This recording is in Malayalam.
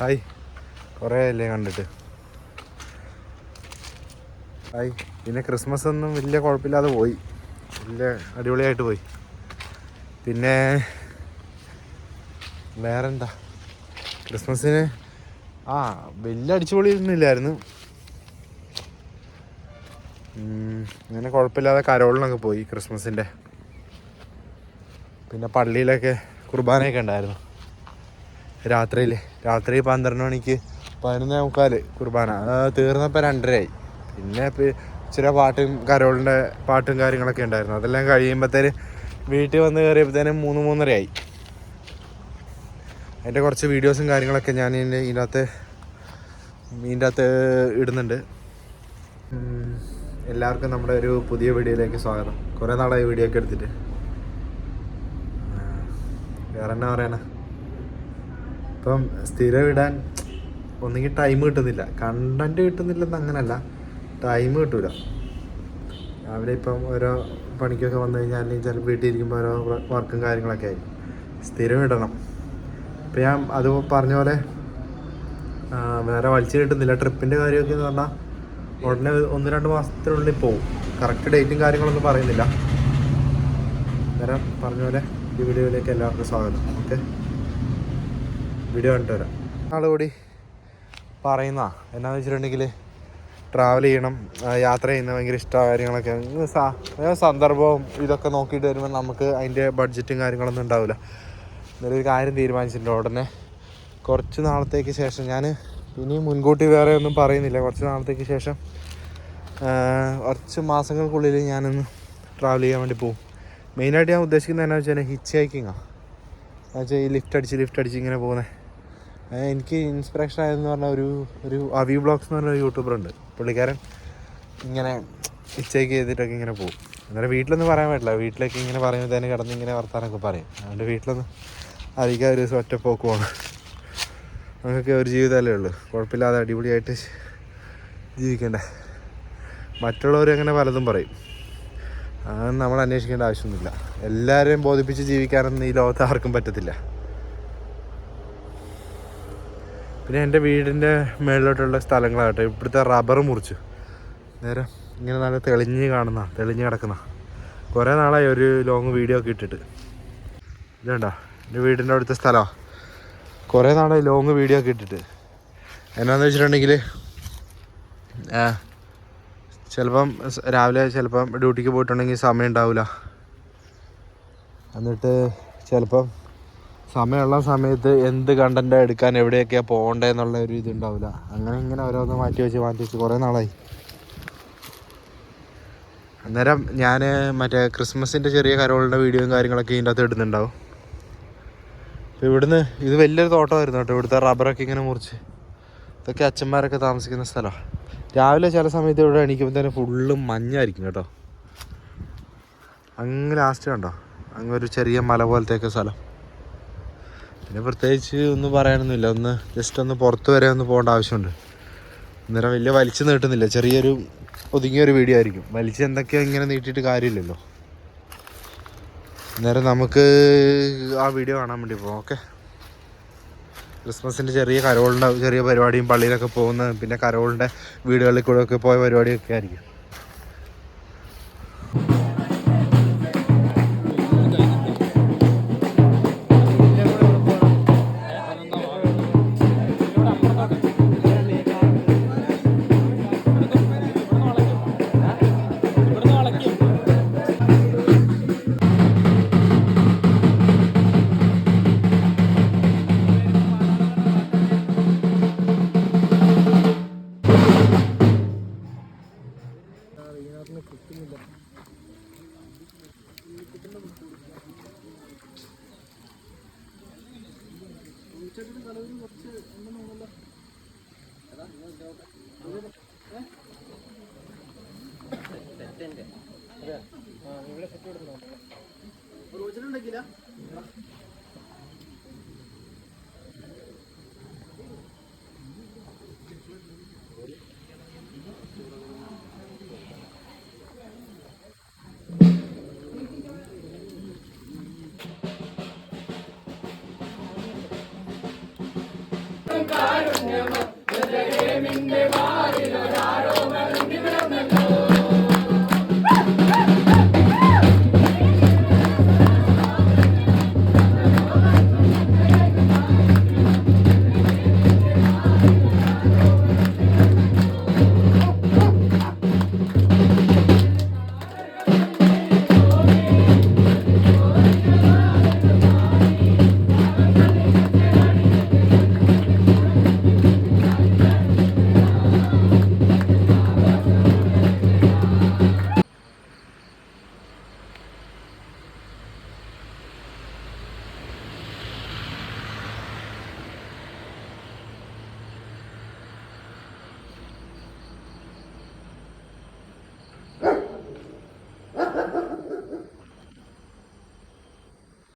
ഹായ് കുറേ അല്ലേ കണ്ടിട്ട്. ഹായ് പിന്നെ ക്രിസ്മസ് ഒന്നും വലിയ കുഴപ്പമില്ലാതെ പോയി. വലിയ അടിപൊളിയായിട്ട് പോയി. പിന്നെ വേറെന്താ? ക്രിസ്മസിന് ആ വലിയ അടിച്ചുപൊളിയൊന്നും ഇല്ലായിരുന്നു. അങ്ങനെ കുഴപ്പമില്ലാതെ കരോളിനൊക്കെ പോയി ക്രിസ്മസിന്റെ പിന്നെ പള്ളിയിലൊക്കെ കുർബാനയൊക്കെ ഉണ്ടായിരുന്നു. രാത്രിയിൽ രാത്രി പന്ത്രണ്ട് മണിക്ക് പതിനൊന്ന് മുക്കാൽ കുർബാന. തീർന്നപ്പോൾ രണ്ടരയായി. പിന്നെ ചില പാട്ടും കരോളിന്റെ പാട്ടും കാര്യങ്ങളൊക്കെ ഉണ്ടായിരുന്നു. അതെല്ലാം കഴിയുമ്പോഴത്തേന് വീട്ടിൽ വന്ന് കയറിയപ്പോഴത്തേനും മൂന്ന് മൂന്നരയായി. അതിന്റെ കുറച്ച് വീഡിയോസും കാര്യങ്ങളൊക്കെ ഞാൻ ഇതിന്റെ ഇതിനകത്ത് ഇതിന്റെ അകത്ത് ഇടുന്നുണ്ട് എല്ലാവർക്കും നമ്മുടെ ഒരു പുതിയ വീഡിയോയിലേക്ക് സ്വാഗതം. കുറേ നാളായി വീഡിയോ ഒക്കെ എടുത്തിട്ട്. വേറെ എന്നാ പറയണ? ഇപ്പം സ്ഥിരം ഇടാൻ ഒന്നുകിൽ ടൈം കിട്ടുന്നില്ല. കണ്ടന്റ് കിട്ടുന്നില്ലെന്ന് അങ്ങനല്ല. ടൈം കിട്ടൂല. രാവിലെ ഇപ്പം ഓരോ പണിക്കൊക്കെ വന്നു കഴിഞ്ഞാൽ അല്ലെങ്കിൽ ചിലപ്പോൾ വീട്ടിൽ ഇരിക്കുമ്പോൾ ഓരോ വർക്കും കാര്യങ്ങളൊക്കെ ആയി. സ്ഥിരം ഇടണം. ഇപ്പം ഞാൻ അത് പറഞ്ഞ പോലെ വേറെ വലിച്ചു കിട്ടുന്നില്ല. ട്രിപ്പിന്റെ കാര്യമൊക്കെ എന്ന് പറഞ്ഞാൽ ഉടനെ ഒന്ന് രണ്ട് മാസത്തിനുള്ളിൽ പോവും. കറക്റ്റ് ഡേറ്റും കാര്യങ്ങളൊന്നും പറയുന്നില്ല. അന്നേരം പറഞ്ഞ പോലെ ഈ വീഡിയോയിലേക്ക് എല്ലാവർക്കും സ്വാഗതം. ഓക്കെ വീഡിയോ കണ്ടിട്ട് വരാം. ആളുകൂടി പറയുന്ന. എന്നാന്ന് വെച്ചിട്ടുണ്ടെങ്കിൽ ട്രാവൽ ചെയ്യണം യാത്ര ചെയ്യുന്ന ഭയങ്കര ഇഷ്ടമായ കാര്യങ്ങളൊക്കെ. സന്ദർഭവും ഇതൊക്കെ നോക്കിയിട്ട് വരുമ്പോൾ നമുക്ക് അതിന്റെ ബഡ്ജറ്റും കാര്യങ്ങളൊന്നും ഉണ്ടാവില്ല എന്നാലും ഒരു കാര്യം തീരുമാനിച്ചിട്ടുണ്ട് ഉടനെ. കുറച്ച് നാളത്തേക്ക് ശേഷം ഞാൻ ഇനി മുൻകൂട്ടി വേറെ ഒന്നും പറയുന്നില്ല. കുറച്ച് നാളത്തേക്ക് ശേഷം കുറച്ച് മാസങ്ങൾക്കുള്ളിൽ ഞാനൊന്ന് ട്രാവൽ ചെയ്യാൻ വേണ്ടി പോകും മെയിനായിട്ട് ഞാൻ ഉദ്ദേശിക്കുന്നത് എന്നാ വെച്ചാൽ ഹിച്ച് ഹൈക്കിങ്ങാണ് എന്നുവെച്ചാൽ ഈ ലിഫ്റ്റ് അടിച്ച് ലിഫ്റ്റ് അടിച്ച് ഇങ്ങനെ പോകുന്നത് എനിക്ക് ഇൻസ്പിറേഷൻ ആയതെന്ന് പറഞ്ഞ ഒരു ഒരു അവി ബ്ലോഗ്സ് എന്ന് പറഞ്ഞ ഒരു യൂട്യൂബർ ഉണ്ട്. പുള്ളിക്കാരൻ ഇങ്ങനെ ഇച്ചേക്ക് ചെയ്തിട്ടൊക്കെ ഇങ്ങനെ പോകും അന്നേരം വീട്ടിലൊന്നും പറയാൻ പറ്റില്ല. വീട്ടിലേക്ക് ഇങ്ങനെ പറയുമ്പോൾ തന്നെ കിടന്ന് ഇങ്ങനെ വർത്താനൊക്കെ പറയും. അതുകൊണ്ട് വീട്ടിലൊന്നും അധികം ഒരു ദിവസം ഒറ്റ പോക്ക് പോകണം നമുക്കൊക്കെ ഒരു ജീവിതമല്ലേ ഉള്ളൂ. കുഴപ്പമില്ലാതെ അടിപൊളിയായിട്ട് ജീവിക്കണ്ടേ. മറ്റുള്ളവർ അങ്ങനെ പലതും പറയും. അതൊന്നും നമ്മൾ അന്വേഷിക്കേണ്ട ആവശ്യമൊന്നുമില്ല. എല്ലാവരെയും ബോധിപ്പിച്ച് ജീവിക്കാനൊന്നും ഈ ലോകത്ത് ആർക്കും പറ്റത്തില്ല. പിന്നെ എന്റെ വീടിന്റെ മേളിലോട്ടുള്ള സ്ഥലങ്ങളാകട്ടെ. ഇവിടുത്തെ റബ്ബർ മുറിച്ചു. നേരെ ഇങ്ങനെ നല്ല തെളിഞ്ഞ് കാണുന്ന തെളിഞ്ഞ് കിടക്കുന്ന. കുറേ നാളായി ഒരു ലോങ് വീഡിയോ ഒക്കെ ഇട്ടിട്ട്. ഇതുണ്ടോ? എന്റെ വീടിന്റെ അടുത്ത സ്ഥലമാണ് കുറേ നാളായി ലോങ് വീഡിയോ ഒക്കെ ഇട്ടിട്ട്. എന്നാന്ന് വെച്ചിട്ടുണ്ടെങ്കിൽ ചിലപ്പം രാവിലെ ചിലപ്പം ഡ്യൂട്ടിക്ക് പോയിട്ടുണ്ടെങ്കിൽ സമയം ഉണ്ടാവില്ല എന്നിട്ട് ചിലപ്പം സമയമുള്ള സമയത്ത് എന്ത് കണ്ടന്റ് എടുക്കാൻ എവിടെയൊക്കെയാണ് പോകേണ്ടതെന്നുള്ള ഒരു ഇതുണ്ടാവില്ല അങ്ങനെ ഇങ്ങനെ ഓരോന്ന് മാറ്റി വെച്ച് മാറ്റി വെച്ച് കുറേ നാളായി. അന്നേരം ഞാൻ മറ്റേ ക്രിസ്മസിന്റെ ചെറിയ കരോളിന്റെ വീഡിയോയും കാര്യങ്ങളൊക്കെ ഇതിന്റെ അകത്ത് ഇടുന്നുണ്ടാവും. അപ്പോൾ ഇവിടുന്ന് ഇത് വലിയൊരു തോട്ടമായിരുന്നു കേട്ടോ. ഇവിടുത്തെ റബ്ബറൊക്കെ ഇങ്ങനെ മുറിച്ച്. ഇതൊക്കെ അച്ഛന്മാരൊക്കെ താമസിക്കുന്ന സ്ഥലമാണ് രാവിലെ ചില സമയത്ത് ഇവിടെ എണീക്കുമ്പോൾ തന്നെ ഫുള്ള് മഞ്ഞായിരിക്കും കേട്ടോ. അങ്ങ് ലാസ്റ്റ് കണ്ടോ? അങ്ങ് ഒരു ചെറിയ മല പോലത്തെയൊക്കെ സ്ഥലം. പിന്നെ പ്രത്യേകിച്ച് ഒന്നും പറയാനൊന്നുമില്ല. ഒന്ന് ജസ്റ്റ് ഒന്ന് പുറത്ത് വരെ ഒന്ന് പോകേണ്ട ആവശ്യമുണ്ട്. അന്നേരം വലിയ വലിച്ചു നീട്ടുന്നില്ല. ചെറിയൊരു ഒതുങ്ങിയൊരു വീഡിയോ ആയിരിക്കും. വലിച്ച് എന്തൊക്കെയോ ഇങ്ങനെ നീട്ടിയിട്ട് കാര്യമില്ലല്ലോ. അന്നേരം നമുക്ക് ആ വീഡിയോ കാണാൻ വേണ്ടി പോകാം ഓക്കെ ക്രിസ്മസിന്റെ ചെറിയ കരോളിന്റെ ചെറിയ പരിപാടിയും പള്ളിയിലൊക്കെ പോകുന്ന പിന്നെ കരോളിന്റെ വീടുകളിൽ കൂടെ ഒക്കെ പോയ പരിപാടിയൊക്കെ ആയിരിക്കും. തീർച്ചയായിട്ടും കളവിൽ കുറച്ച് ഉണ്ടെന്ന് തോന്നുന്നല്ലോ സെറ്റ് ഉണ്ട് അതെ. ആ ഇവിടെ സെറ്റ് കൊടുക്കണം റോജിലുണ്ടെങ്കിലാ കാരുണ്യമ. ഹൃദയമിന്റെ വാരിലൊരാരോ